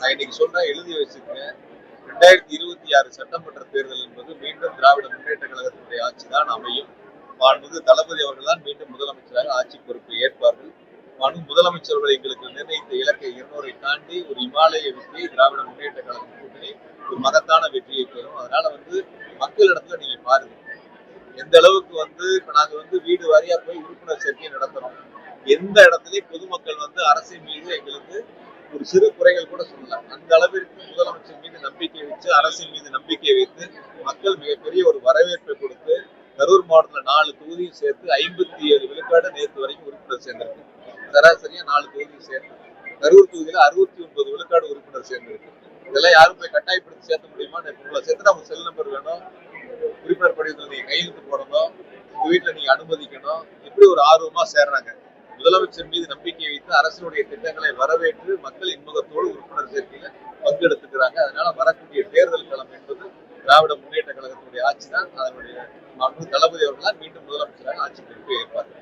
நான் இன்னைக்கு சொல்றேன் எழுதி வச்சிருக்கேன். ரெண்டாயிரத்தி இருபத்தி ஆறு சட்டமன்ற தேர்தல் என்பது மீண்டும் திராவிட முன்னேற்ற கழகத்தினுடைய ஆட்சி தான் அமையும். மாண்புமிகு தளபதி அவர்கள் தான் மீண்டும் முதலமைச்சராக ஆட்சி பொறுப்பை ஏற்பார்கள். மனு முதலமைச்சர்கள் எங்களுக்கு நிர்ணயித்த இலக்கை இருநூறை தாண்டி ஒரு இமாலய வெற்றியை திராவிட முன்னேற்ற கழகம் கூட்டணி ஒரு மகத்தான வெற்றியை பெறும். அதனால வந்து மக்களிடத்துல நீங்க பாருங்க. எந்த அளவுக்கு வந்து இப்ப நாங்க வந்து வீடு வாரியா போய் உறுப்பினர் சேர்க்கை நடத்துறோம் எந்த இடத்துலயும் பொதுமக்கள் வந்து அரசின் மீது எங்களுக்கு ஒரு சிறு அளவிற்கு முதலமைச்சர் மீது நம்பிக்கை வச்சு அரசின் மீது நம்பிக்கை வைத்து மக்கள் மிகப்பெரிய ஒரு வரவேற்பை கொடுத்து கரூர் மாவட்டத்துல நாலு தொகுதியும் சேர்த்து ஐம்பத்தி ஏழு விழுக்காடு நேற்று வரைக்கும் உறுப்பினர் சேர்ந்திருக்கு. சராசரியா நாலு தொகுதியும் சேர்த்து கரூர் தொகுதியில அறுபத்தி ஒன்பது விழுக்காடு உறுப்பினர் சேர்ந்திருக்கு. இதெல்லாம் யாரும் போய் கட்டாயப்படுத்தி சேர்த்த முடியுமா? உங்களை சேர்த்து அவங்க செல் நம்பர் வேணும். உறுப்பினர் படிவத்தில் நீங்க கையெழுத்து போடணும். உங்க வீட்டுல நீங்க அனுமதிக்கணும். இப்படி ஒரு ஆர்வமா சேர்றாங்க. முதலமைச்சர் மீது நம்பிக்கை வைத்து அரசினுடைய திட்டங்களை வரவேற்று மக்கள் இன்முகத்தோடு உறுப்பினர் சேர்க்கையில பங்கெடுத்துக்கிறாங்க அதனால வரக்கூடிய தேர்தல் களம் என்பது திராவிட முன்னேற்ற கழகத்தினுடைய ஆட்சி தான் அதனுடைய தளபதி அவர்கள் தான் மீண்டும் முதலமைச்சராக ஆட்சி பொறுப்பு ஏற்பார்கள்